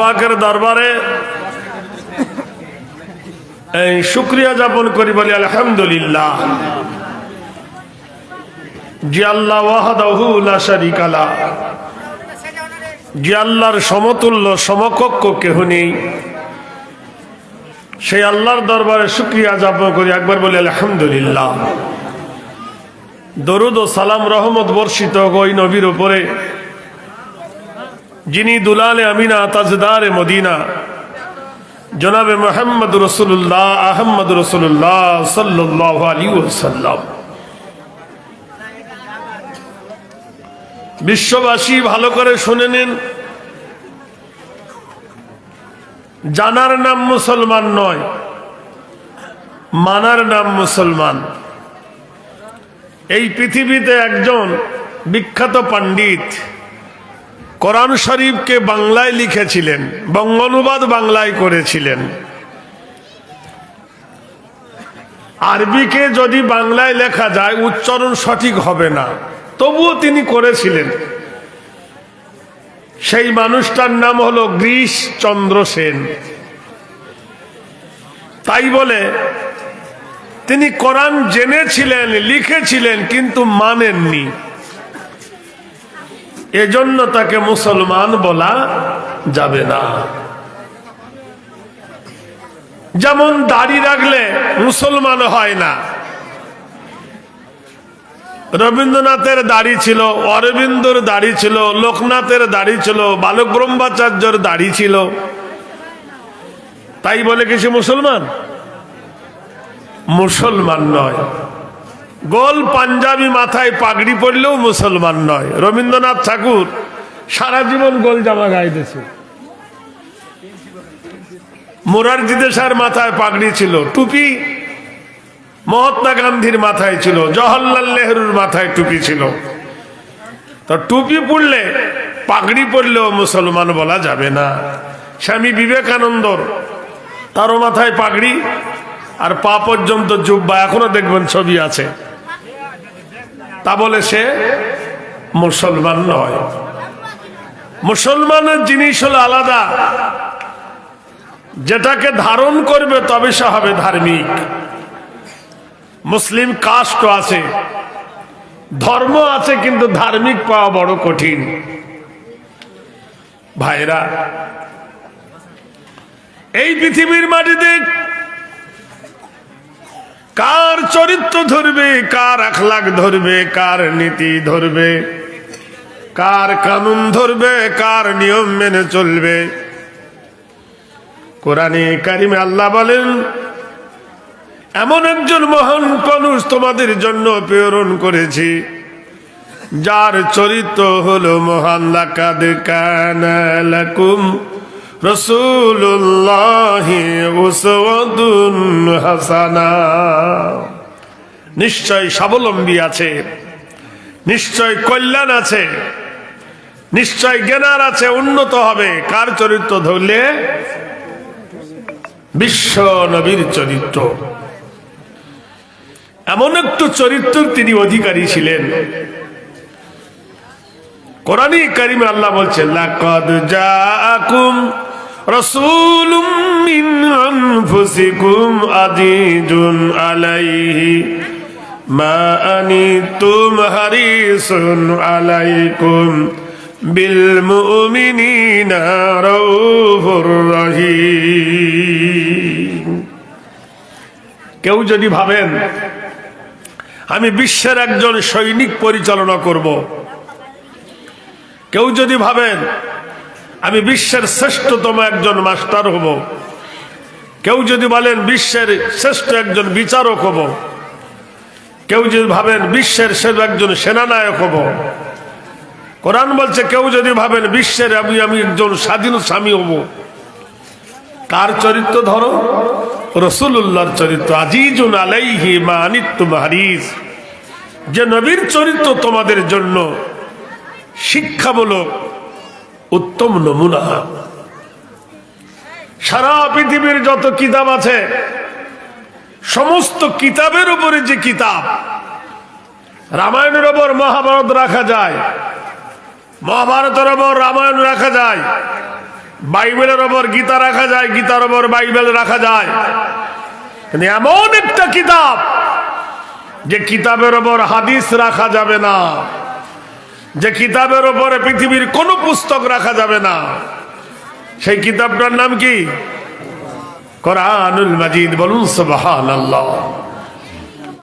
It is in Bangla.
পাকের দরবারে এই শুক্রিয়া যাপন করি বলি, আলহামদুলিল্লাহ। সমতুল্য সমকক্ষ কেহ নেই, সেই আল্লাহর দরবারে শুক্রিয়া যাপন করি, একবার বলি, আলহামদুলিল্লাহ। দরুদ ও সালাম রহমত বর্ষিত ওই নবীর উপরে। যিনি দুলালে আমিনা, তাজদারে মদিনা। জনাবে মোহাম্মদ রসুল্লাহ আহম্মদ রসুল্লাহ সাল্লাহ বিশ্ববাসী, ভালো করে শুনে নিন। জানার নাম মুসলমান নয়, মানার নাম মুসলমান। এই পৃথিবীতে একজন বিখ্যাত পণ্ডিত কোরআন শরীফকে বাংলায় লিখেছিলেন, বঙ্গানুবাদ বাংলায় করেছিলেন। আরবিকে যদি বাংলায় লেখা যায়, উচ্চারণ সঠিক হবে না। তবুও তিনি করেছিলেন। সেই মানুষটার নাম হলো গ্রীশ চন্দ্র সেন। তাই বলে, তিনি কোরআন জেনেছিলেন, লিখেছিলেন, কিন্তু মানেননি। এজন্য তাকে মুসলমান বলা যাবে না। যেমন দাড়ি রাখলে মুসলমান হয় না। রবীন্দ্রনাথের দাড়ি ছিল, অরবিন্দর দাড়ি ছিল, লোকনাথের দাড়ি ছিল, বালক ব্রহ্মাচার্যর দাড়ি ছিল। তাই বলে কি সে মুসলমান? মুসলমান নয়। গোল পাঞ্জাবি মাথায় পাগড়ি পরলেও মুসলমান নয়। রবীন্দ্রনাথ ঠাকুর সারা জীবন গোল জামা গাইতেছে মোরারজি দেশার মাথায় পাগড়ি ছিল, টুপি মহাত্মা গান্ধীর মাথায় ছিল, জওহরলাল নেহরুর মাথায় টুপি ছিল। তো টুপি পড়লে পাগড়ি পড়লেও মুসলমান বলা যাবে না। স্বামী বিবেকানন্দর তারও মাথায় পাগড়ি, আর পা পর্যন্ত জুব্বা এখনও দেখবেন ছবি আছে। তা বলে সে মুসলমান নয়। মুসলমানের জিনিস হলো আলাদা। যেটাকে ধারণ করবে তবে সে হবে ধার্মিক। মুসলিম কাস্ট আছে, ধর্ম আছে, কিন্তু ধার্মিক পাওয়া বড় কঠিন। ভাইরা, এই পৃথিবীর মাটিতে কার চরিত্র ধরবে, কার আখলাক ধরবে, কার নীতি ধরবে, কার কানুন ধরবে, কার নিয়ম মেনে চলবে। কোরআনে কারিমে আল্লাহ বলেন, এমন একজন মহান মানুষ তোমাদের জন্য প্রেরণ করেছি, যার চরিত্র হলো মহান, লাকাদ রসুল্লাহ হাসানা। নিশ্চয় স্বাবলম্বী আছে, নিশ্চয় কল্যাণ আছে, নিশ্চয় জ্ঞানার আছে, উন্নত হবে। কার চরিত্র ধরলে? বিশ্ব নবীর চরিত্র। এমন একটু চরিত্র তিনি অধিকারী ছিলেন। কোরআনী কারিমে আল্লাহ বলছেন, লাকাদ আজিজুন আলাইহি। কেউ যদি ভাবেন, আমি বিশ্বের একজন সৈনিক পরিচালনা করব। কেউ যদি ভাবেন, আমি বিশ্বের শ্রেষ্ঠতম একজন মাস্টার হব। কেউ যদি বলেন, বিশ্বের শ্রেষ্ঠ একজন বিচারক হব। কেউ যদি ভাবেন বিশ্বের শ্রেষ্ঠ একজন সেনানায়ক হব। কোরআন বলছে, কেউ যদি ভাবেন বিশ্বের আমি আমি একজন স্বাধীন স্বামী হব। কার চরিত্র ধরো? রসুল্লাহর চরিত্র। আজিজুন আলাইহি মা আনিত্তুম হারিস যে নবীর চরিত্র তোমাদের জন্য শিক্ষামূলক উত্তম নমুনা। সারা পৃথিবীর যত কিতাব আছে সমস্ত কিতাবের উপরে যে কিতাব, রামায়ণের ওপর মহাভারত রাখা যায়, মহাভারতের ওপর রামায়ণ রাখা যায়, বাইবেলের ওপর গীতা রাখা যায়, গীতার ওপর বাইবেল রাখা যায়। এমন একটা কিতাব যে কিতাবের ওপর হাদিস রাখা যাবে না, যে কিতাবের ওপরে পৃথিবীর কোনো পুস্তক রাখা যাবে না। সেই কিতাবটার নাম কি? কোরআনুল মাজিদ বলুন সুবহানাল্লাহ